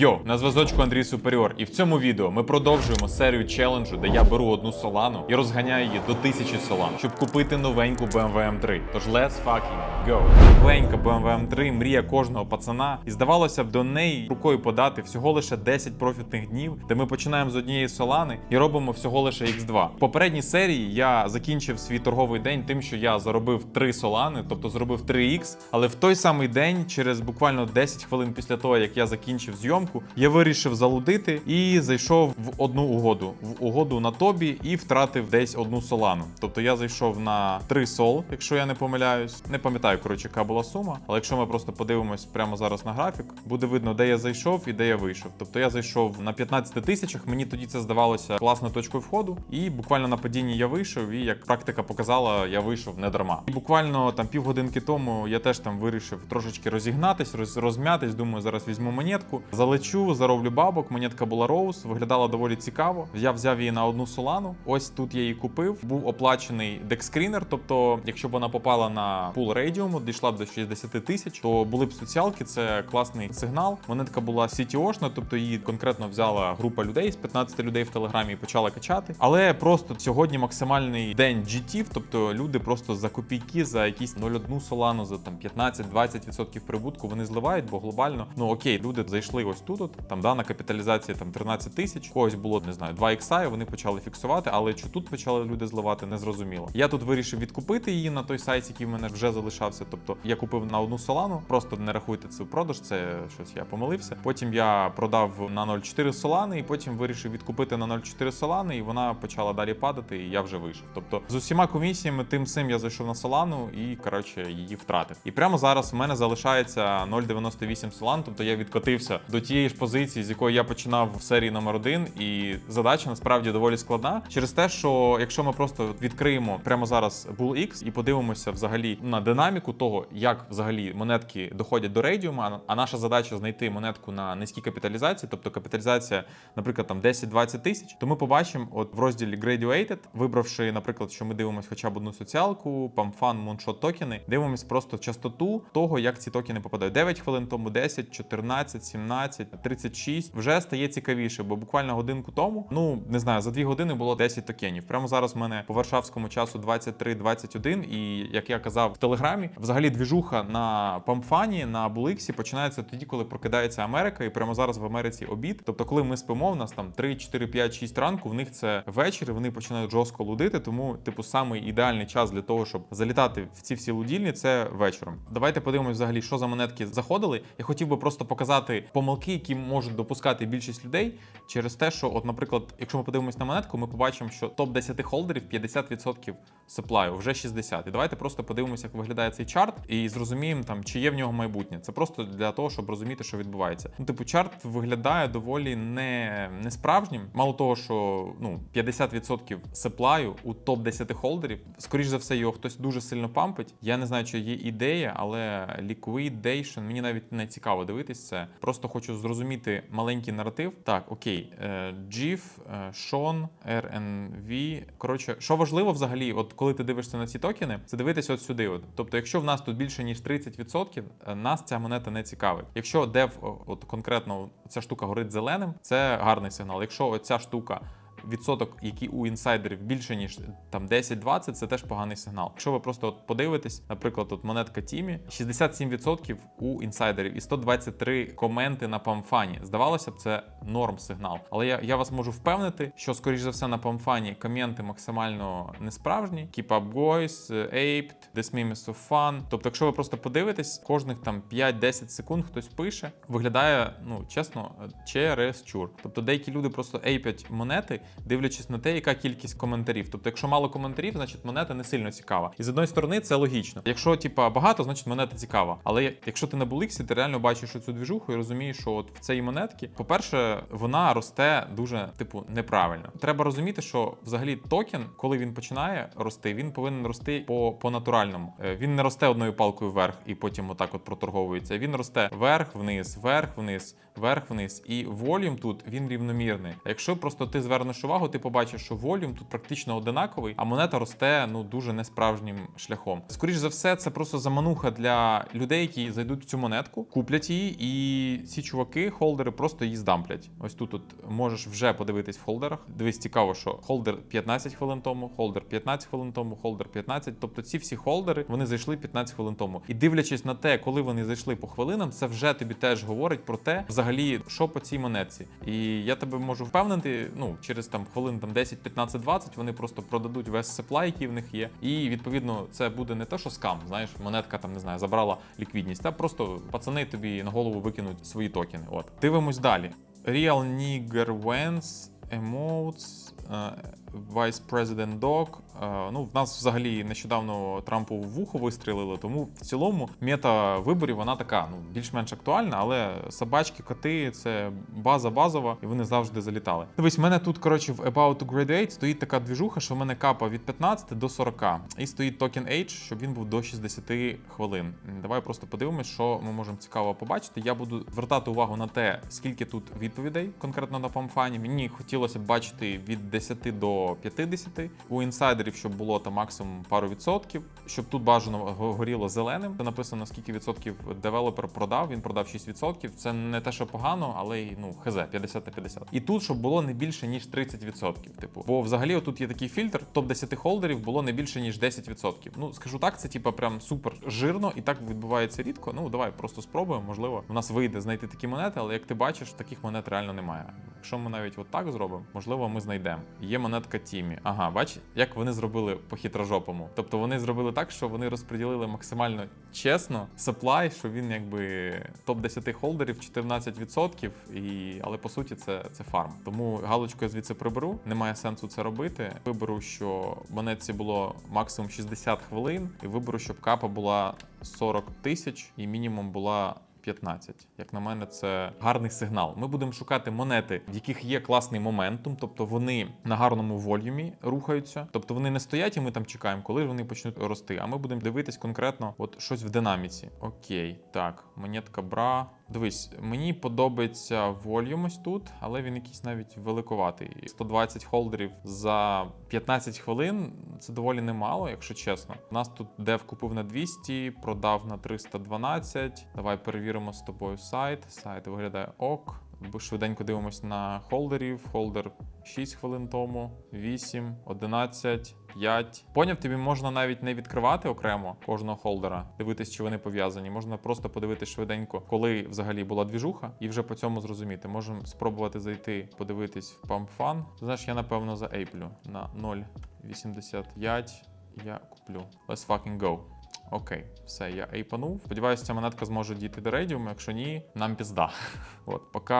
Йо, на зв'язочку Андрій Суперіор, і в цьому відео ми продовжуємо серію челенджу, де я беру одну солану і розганяю її до тисячі солан, щоб купити новеньку BMW M3. Тож let's fucking go. Новенька BMW M3, мрія кожного пацана. І здавалося б, до неї рукою подати всього лише 10 профітних днів, де ми починаємо з однієї солани і робимо всього лише X2. В попередній серії я закінчив свій торговий день тим, що я заробив 3 солани, тобто зробив 3X, але в той самий день, через буквально 10 хвилин після того, як я закінчив зйомку, я вирішив залудити і зайшов в одну угоду. В угоду на тобі і втратив десь одну солану. Тобто я зайшов на 3 сол, якщо я не помиляюсь. Не пам'ятаю, коротше, яка була сума. Але якщо ми просто подивимось прямо зараз на графік, буде видно, де я зайшов і де я вийшов. Тобто я зайшов на 15 тисячах. Мені тоді це здавалося класною точкою входу. І буквально на падінні я вийшов, і як практика показала, я вийшов не дарма. І буквально там півгодинки тому я теж там вирішив трошечки розігнатись, роз, розм'ятись. Думаю, зараз візьму монетку, залечу, зароблю бабок. Монетка була роуз, виглядала доволі цікаво. Я взяв її на одну солану. Ось тут я її купив. Був оплачений декскрінер. Тобто, якщо б вона попала на пул рейдіуму, дійшла б до 60 тисяч, то були б соціалки. Це класний сигнал. Монетка була CTO-шна, тобто її конкретно взяла група людей з 15 людей в телеграмі і почала качати. Але просто сьогодні максимальний день GT, тобто люди просто за копійки, за якісь 0,1 солану, за там 15-20% прибутку вони зливають, бо глобально, ну окей, люди зайшли ось тут, от, там дана капіталізація там 13 тисяч, когось було не знаю, 2 ікса, і вони почали фіксувати, але що тут почали люди зливати, не зрозуміло. Я тут вирішив відкупити її на той сайт, який в мене вже залишався. Тобто я купив на одну солану, просто не рахуйте це в продаж, це щось я помилився. Потім я продав на 0,4 солани, і потім вирішив відкупити на 0,4 солани, і вона почала далі падати, і я вже вийшов. Тобто з усіма комісіями, тим сим я зайшов на солану і коротше її втратив. І прямо зараз в мене залишається 0,98 солан, тобто я відкотився до тієї ж позиції, з якої я починав в серії номер 1 і задача насправді доволі складна через те, що якщо ми просто відкриємо прямо зараз Bull X і подивимося взагалі на динаміку того, як взагалі монетки доходять до рейдіума, а наша задача знайти монетку на низькій капіталізації, тобто капіталізація, наприклад, там 10-20 тисяч, то ми побачимо, от в розділі Graduated, вибравши, наприклад, що ми дивимося хоча б одну соціалку, PAMFAN, Moonshot токени, дивимось просто частоту того, як ці токени попадають. 9 хвилин тому 10, 14, 17, 36. Вже стає цікавіше, бо буквально годинку тому, ну не знаю, за 2 години було 10 токенів. Прямо зараз в мене по варшавському часу 23-21, і як я казав в телеграмі, взагалі двіжуха на Памфані, на Буликсі починається тоді, коли прокидається Америка, і прямо зараз в Америці обід. Тобто, коли ми спимо, в нас там 3, 4, 5, 6 ранку, в них це вечір, вони починають жорстко лудити. Тому, типу, самий ідеальний час для того, щоб залітати в ці всі лудільні, це вечором. Давайте подивимось взагалі, що за монетки заходили. Я хотів би просто показати помилки, які можуть допускати більшість людей через те, що, от, наприклад, якщо ми подивимось на монетку, ми побачимо, що топ 10 холдерів 50% сеплаю, вже 60. І давайте просто подивимося, як виглядає цей чарт, і зрозуміємо там, чи є в нього майбутнє. Це просто для того, щоб розуміти, що відбувається. Ну, типу, чарт виглядає доволі не, не справжнім. Мало того, що ну 50% сеплаю у топ 10 холдерів. Скоріш за все, його хтось дуже сильно пампить. Я не знаю, чи є ідея, але liquidation, мені навіть не цікаво дивитись це. Просто хочу зрозуміти маленький наратив. Так, окей, ДжІф, Sean, RNV. Коротше, що важливо взагалі, от коли ти дивишся на ці токени, це дивитися от сюди. От. Тобто, якщо в нас тут більше ніж 30%, е, нас ця монета не цікавить. Якщо дев, от конкретно ця штука горить зеленим, це гарний сигнал. Якщо ця штука відсоток, який у інсайдерів більше ніж там 10-20, це теж поганий сигнал. Якщо ви просто от подивитесь, наприклад, от монетка Тімі, 67% у інсайдерів і 123 коменти на памфані. Здавалося б, це норм сигнал. Але я, я вас можу впевнити, що скоріш за все на памфані коменти максимально несправжні. Keep up boys, aped, this meme is so fun. Тобто, якщо ви просто подивитесь, кожних там 5-10 секунд хтось пише, виглядає, ну чесно, через чур. Тобто деякі люди просто ейпять монети, дивлячись на те, яка кількість коментарів. Тобто, якщо мало коментарів, значить монета не сильно цікава. І з одної сторони це логічно. Якщо типа багато, значить монета цікава. Але якщо ти на Буликсі, ти реально бачиш цю двіжуху і розумієш, що от в цій монетці, по-перше, вона росте дуже типу неправильно. Треба розуміти, що взагалі токен, коли він починає рости, він повинен рости по, натуральному. Е, Він не росте одною палкою вверх і потім отак от проторговується. Він росте вверх, вниз, вверх, вниз, вверх-вниз. І волюм тут він рівномірний. Якщо просто ти звернеш увагу, ти побачиш, що волюм тут практично одинаковий, а монета росте ну дуже несправжнім шляхом. Скоріш за все, це просто замануха для людей, які зайдуть в цю монетку, куплять її, і ці чуваки, холдери, просто її здамплять. Ось тут от можеш вже подивитись в холдерах. Дивись, цікаво, що холдер 15 хвилин тому, холдер 15 хвилин тому, холдер 15. Тобто ці всі холдери вони зайшли 15 хвилин тому. І дивлячись на те, коли вони зайшли по хвилинам, це вже тобі теж говорить про те, взагалі, що по цій монетці. І я тебе можу впевнити, ну через там хвилин там 10, 15, 20 вони просто продадуть весь сеплай, який в них є. І відповідно це буде не те, що скам, знаєш, монетка там не знаю, забрала ліквідність, а просто пацани тобі на голову викинуть свої токени. От дивимось далі. Real Nigger Wens, Emotes, е, Vice President Dog. Е, Ну, в нас взагалі нещодавно Трампу в вухо вистрілили, тому в цілому мета виборів вона така, ну більш-менш актуальна, але собачки, коти це база базова, і вони завжди залітали. Дивись, в мене тут коротше в About to Graduate стоїть така двіжуха, що в мене капа від 15 до 40. І стоїть токен Age, щоб він був до 60 хвилин. Давай просто подивимось, що ми можемо цікаво побачити. Я буду звертати увагу на те, скільки тут відповідей конкретно на памфані. Мені хотілося б бачити від 10 до 50. У інсайдерів, щоб було там максимум пару відсотків, щоб тут бажано горіло зеленим. Це написано скільки відсотків девелопер продав. Він продав 6%. Це не те, що погано, але й ну хз 50 на 50. І тут щоб було не більше ніж 30%. Типу, бо взагалі тут є такий фільтр. Топ 10 холдерів було не більше ніж 10%. Ну скажу так, це типа прям супер жирно, і так відбувається рідко. Ну давай просто спробуємо. Можливо, у нас вийде знайти такі монети, але як ти бачиш, таких монет реально немає. Якщо ми навіть от так зробимо, можливо, ми знайдемо. Є Тімі. Ага, бач, як вони зробили по хитрожопому. Тобто вони зробили так, що вони розподілили максимально чесно supply, що він якби топ 10 холдерів 14%, і але по суті це, це фарм. Тому галочку я звідси приберу. Немає сенсу це робити. Виберу, що монетці було максимум 60 хвилин, і виберу, щоб капа була 40 тисяч, і мінімум була 15. Як на мене, це гарний сигнал. Ми будемо шукати монети, в яких є класний моментум, тобто вони на гарному волюмі рухаються. Тобто вони не стоять, і ми там чекаємо, коли ж вони почнуть рости. А ми будемо дивитись конкретно, от щось в динаміці. Окей, так, монетка бра. Дивись, мені подобається ось тут, але він якийсь навіть великоватий. 120 холдерів за 15 хвилин це доволі немало, якщо чесно. У нас тут дев купив на 200, продав на 312. Давай перевіримо з тобою сайт. Сайт виглядає ок. Швиденько дивимось на холдерів. Холдер 6 хвилин тому, 8, 11, 5. Поняв, тобі можна навіть не відкривати окремо кожного холдера, дивитись, чи вони пов'язані. Можна просто подивитись швиденько, коли взагалі була двіжуха, і вже по цьому зрозуміти. Можемо спробувати зайти, подивитись в PumpFun. Знаєш, я напевно за Ейплю на 0,85 я куплю. Let's fucking go. Окей, все, я ейпанув. Сподіваюся, ця монетка зможе дійти до рейдіуму. Якщо ні, нам пізда. От, поки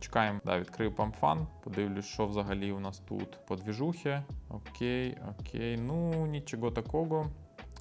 чекаємо, да, відкрию памфан, подивлюсь, що взагалі у нас тут по двіжухі. Окей, окей, ну нічого такого.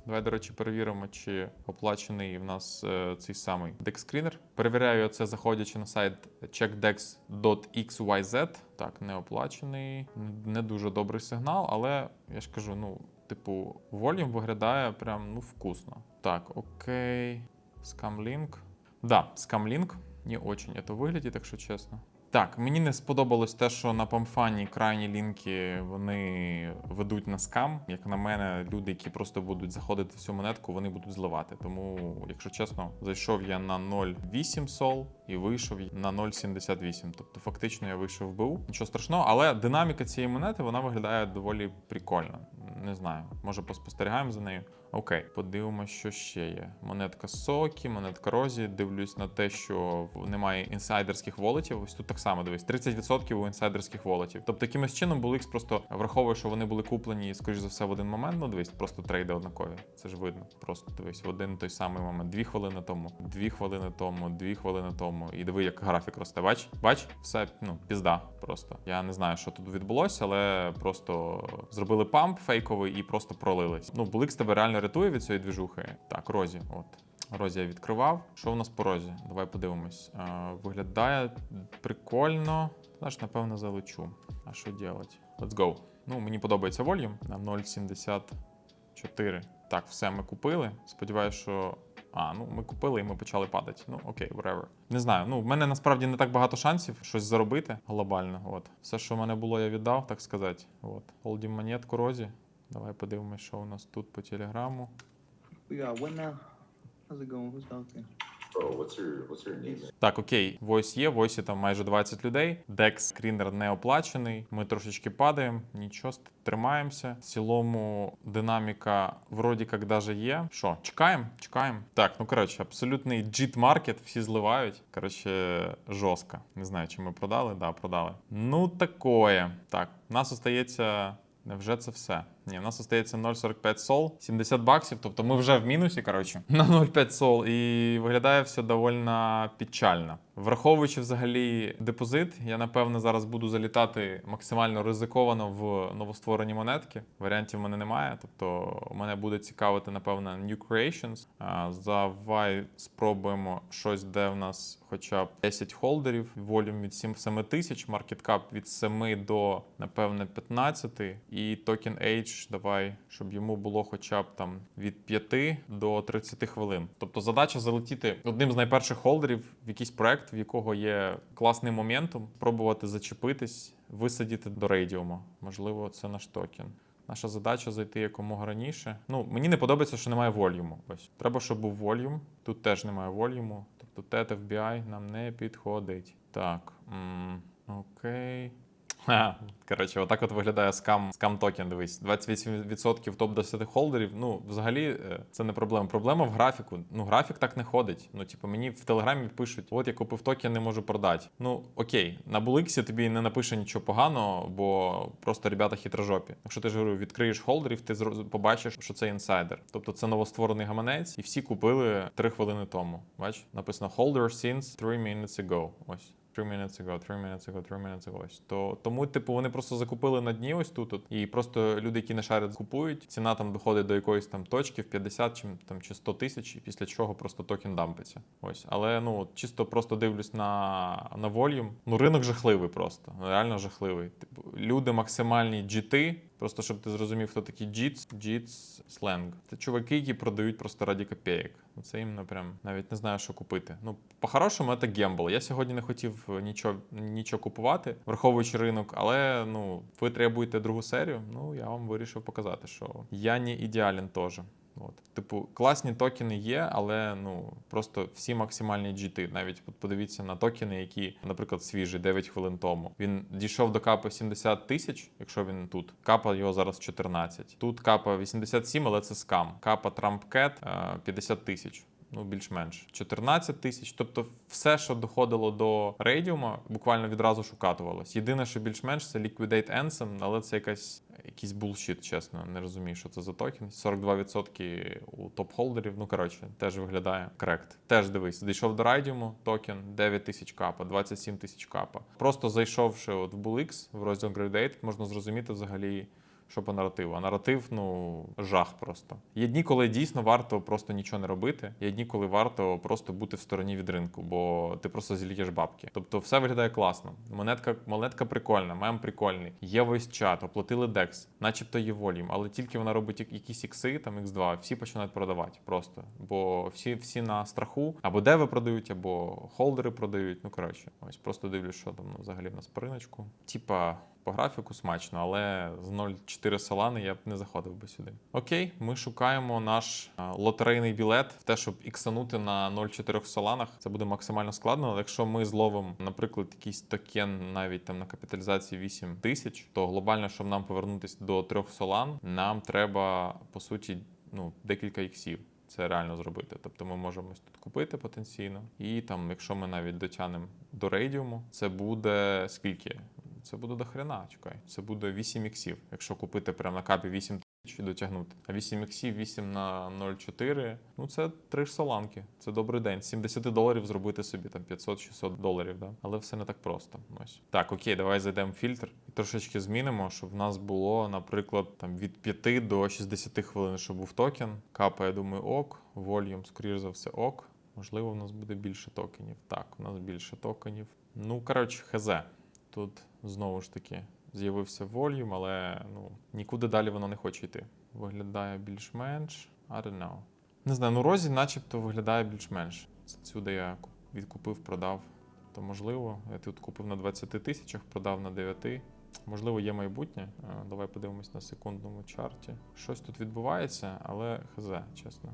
Давай, до речі, перевіримо, чи оплачений в нас е, цей самий DexScreener. Перевіряю це, заходячи на сайт checkdex.xyz. Так, не оплачений. Не дуже добрий сигнал, але я ж кажу, ну, типу, волюм виглядає прям ну вкусно. Так, окей. Scamlink. Да, Scamlink не очень это выглядит, якщо чесно. Так, мені не сподобалось те, що на памфані крайні лінки вони ведуть на скам. Як на мене, люди, які просто будуть заходити в цю монетку, вони будуть зливати. Тому, якщо чесно, зайшов я на 0,8 сол і вийшов на 0,78. Тобто, фактично, я вийшов в БУ. Нічого страшного, але динаміка цієї монети вона виглядає доволі прикольно. Не знаю, може поспостерігаємо за нею. Окей, подивимося, що ще є. Монетка Сокі, монетка Розі. Дивлюсь на те, що немає інсайдерських волетів. Ось тут так само дивись, 30% у інсайдерських волетів. Тобто, якимось чином BullX просто враховує, що вони були куплені, скоріш за все, в один момент. Ну, дивись, просто трейди однакові. Це ж видно. Просто дивись, в один той самий момент. Дві хвилини тому, дві хвилини тому, дві хвилини тому. І диви, як графік росте. Бач, бач, все ну пізда. Просто я не знаю, що тут відбулося, але просто зробили памп фейковий і просто пролились. Ну, BullX тебе реально рятує від цієї двіжухи. Так, Розі, от. Розі я відкривав. Що у нас по розі? Давай подивимось. Е, виглядає прикольно. Знаєш, напевно, залечу. А що робити? Let's go. Ну, мені подобається волюм на 0,74. Так, все ми купили. Сподіваюся, що А, ну ми купили і ми почали падати. Ну окей, whatever. Не знаю. Ну, в мене насправді не так багато шансів щось заробити глобально. От. Все, що в мене було, я віддав, так сказати. От. Холдім монетку Розі. Давай подивимось, що у нас тут по телеграму. We what now? How's it going? Who's talking? Bro, what's your what's your name? Так, окей, Voice є, в Voice там майже 20 людей. Dex скрінер не оплачений. Ми трошечки падаємо, нічого, тримаємося. В цілому динаміка вроді як даже є. Що, чекаємо? Чекаємо. Так, ну коротше, абсолютний джит маркет, всі зливають. Коротше, жорстко. Не знаю, чи ми продали. Да, продали. Ну, такое. Так, у нас остається. Невже це все? Ні, у нас остається 0,45 сол, 70 баксів, тобто ми вже в мінусі, коротше, на 0,5 сол, і виглядає все довольно печально. Враховуючи взагалі депозит, я напевно зараз буду залітати максимально ризиковано в новостворені монетки. Варіантів в мене немає. Тобто, мене буде цікавити, напевно, New Creations. Давай спробуємо щось, де в нас хоча б 10 холдерів, волюм від 7 7 тисяч, маркеткап від 7 до, напевне, 15, і токен Age давай, щоб йому було хоча б там від 5 до 30 хвилин. Тобто задача залетіти одним з найперших холдерів в якийсь проект, в якого є класний моментум, пробувати зачепитись, висадіти до рейдіуму. Можливо, це наш токен. Наша задача зайти якомога раніше. Ну, мені не подобається, що немає волюму. Ось треба, щоб був волюм. Тут теж немає волюму. Тобто TET нам не підходить. Так. м, окей. Коротше, отак от виглядає скам, скам токен. Дивись, 28% топ 10 холдерів. Ну, взагалі, е, це не проблема. Проблема в графіку. Ну, графік так не ходить. Ну, типу, мені в телеграмі пишуть: от я купив токен, не можу продати. Ну, окей, на Буликсі тобі не напише нічого поганого, бо просто ребята хитрожопі. Якщо ти ж говорю, відкриєш холдерів, ти побачиш, що це інсайдер. Тобто це новостворений гаманець, і всі купили 3 хвилини тому. Бач, написано holder since 3 minutes ago. Ось. 3 minutes ago, 3 minutes ago, 3 minutes ago. Ось. То, тому, типу, вони просто закупили на дні ось тут, і просто люди, які не шарять, купують, ціна там доходить до якоїсь там точки в 50 чи, там, чи 100 тисяч, і після чого просто токен дампиться. Ось. Але ну, чисто просто дивлюсь на, на волюм. Ну, ринок жахливий просто. Ну, Реально жахливий. Типу, люди максимальні GT, Просто щоб ти зрозумів, хто такі джітс, джітс, сленг. Це чуваки, які продають просто раді копійок. Ну, Це їм прям навіть не знаю, що купити. Ну, по-хорошому, це гембл. Я сьогодні не хотів нічого, нічого купувати, враховуючи ринок, але ну, ви требуєте другу серію. Ну, я вам вирішив показати, що я не ідеален теж. От. Типу, класні токени є, але ну просто всі максимальні GT. Навіть подивіться на токени, які, наприклад, свіжі 9 хвилин тому. Він дійшов до капа 70 тисяч, якщо він тут. Капа його зараз 14. Тут капа 87, але це скам. Капа е, 50 тисяч. Ну, більш-менш 14 тисяч. Тобто, все, що доходило до рейдіума, буквально відразу ж укатувалось. Єдине, що більш-менш, це Liquidate Ansem, але це якась якийсь булшіт, чесно. Не розумію, що це за токен. 42% у топ-холдерів. Ну коротше, теж виглядає корект. Теж дивись, дійшов до райдіуму, токен 9 тисяч капа, 27 тисяч капа. Просто зайшовши от в BullX, в розділ Gradate, можна зрозуміти взагалі. Що по наративу? А наратив, ну, жах просто. Є дні, коли дійсно варто просто нічого не робити. Є дні, коли варто просто бути в стороні від ринку, бо ти просто зільєш бабки. Тобто все виглядає класно. Монетка, монетка прикольна, мем прикольний. Є весь чат, оплатили DEX, начебто є волім, але тільки вона робить якісь ікси, там X2, всі починають продавати просто. Бо всі, всі на страху, або деви продають, або холдери продають. Ну коротше, ось просто дивлюсь, що там ну, взагалі в нас по риночку. Типа. По графіку смачно, але з 0,4 солани я б не заходив би сюди. Окей, ми шукаємо наш лотерейний білет те, щоб іксанути на 0,4 соланах. Це буде максимально складно. Але якщо ми зловимо, наприклад, якийсь токен навіть там на капіталізації 8 тисяч, то глобально, щоб нам повернутися до 3 солан, нам треба по суті ну, декілька іксів. Це реально зробити. Тобто ми можемо тут купити потенційно. І там, якщо ми навіть дотягнемо до рейдіуму, це буде скільки? Це буде до хрена, чекай. Це буде 8 іксів. Якщо купити прямо на капі 8 тисяч і дотягнути. А 8 іксів, 8 на 0,4, ну це 3 соланки. Це добрий день. 70 доларів зробити собі там 500-600 доларів, да? але все не так просто. Ось. Так, окей, давай зайдемо в фільтр і трошечки змінимо, щоб в нас було, наприклад, там від 5 до 60 хвилин, щоб був токен. Капа, я думаю, ок. Volume, скоріш за все, ок. Можливо, в нас буде більше токенів. Так, у нас більше токенів. Ну, коротше, хз. Тут знову ж таки з'явився волюм, але ну, нікуди далі воно не хоче йти. Виглядає більш-менш. I don't know. Не знаю, ну розі начебто виглядає більш-менш. Сюди я відкупив, продав. То можливо. Я тут купив на 20 тисячах, продав на 9. Можливо, є майбутнє. Е, Давай подивимось на секундному чарті. Щось тут відбувається, але хз, чесно.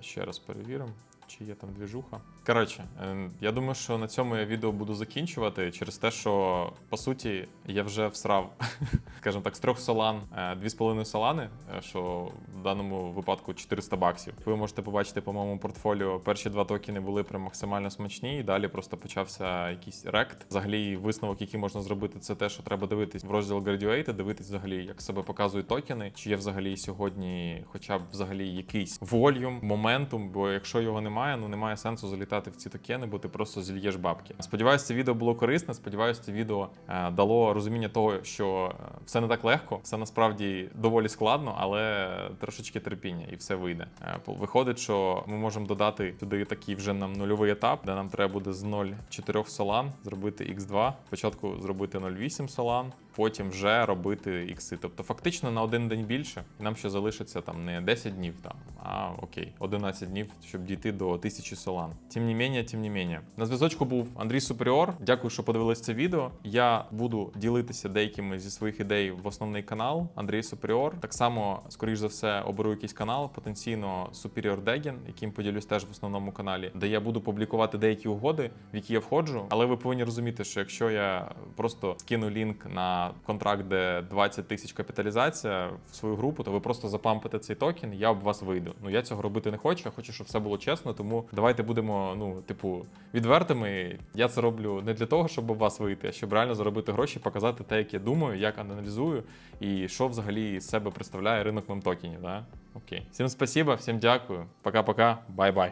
Ще раз перевіримо, чи є там двіжуха. Коротше, е, я думаю, що на цьому я відео буду закінчувати через те, що по суті я вже всрав, скажімо так, з трьох солан, е, дві з половиною солани, е, що в даному випадку 400 баксів. Ви можете побачити по моєму портфоліо, перші два токени були прям максимально смачні, і далі просто почався якийсь рект. Взагалі, висновок, який можна зробити, це те, що треба дивитись в розділ Graduate, дивитись взагалі, як себе показують токени, чи є взагалі сьогодні, хоча б взагалі якийсь вольюм, моментум. Бо якщо його немає, ну немає сенсу залітати в ці токени, бо ти просто зільєш бабки. Сподіваюся, це відео було корисне. Сподіваюся, це відео е, дало розуміння того, що е, все не так легко, все насправді доволі складно, але трошечки терпіння і все вийде. Е, Виходить, що ми можемо додати туди такий вже нам нульовий етап, де нам треба буде з 0,4 солан зробити x2, спочатку зробити 0,8 солан, потім вже робити ікси. Тобто фактично на один день більше, і нам ще залишиться там не 10 днів, там, а окей, 11 днів, щоб дійти до 1000 солан. Тим не менее, тим не менее. На зв'язочку був Андрій Суперіор. Дякую, що подивились це відео. Я буду ділитися деякими зі своїх ідей в основний канал Андрій Суперіор. Так само, скоріш за все, оберу якийсь канал, потенційно Superior Degen, яким поділюсь теж в основному каналі, де я буду публікувати деякі угоди, в які я входжу. Але ви повинні розуміти, що якщо я просто скину лінк контракт, де 20 тисяч капіталізація в свою групу, то ви просто запампите цей токен, я об вас вийду. Ну я цього робити не хочу. Я хочу, щоб все було чесно. Тому давайте будемо, ну, типу, відвертими. Я це роблю не для того, щоб об вас вийти, а щоб реально заробити гроші, показати те, як я думаю, як аналізую і що взагалі з себе представляє ринок мемтокенів. Да? Окей. Всім спасибо, всім дякую. Пока-пока, бай-бай.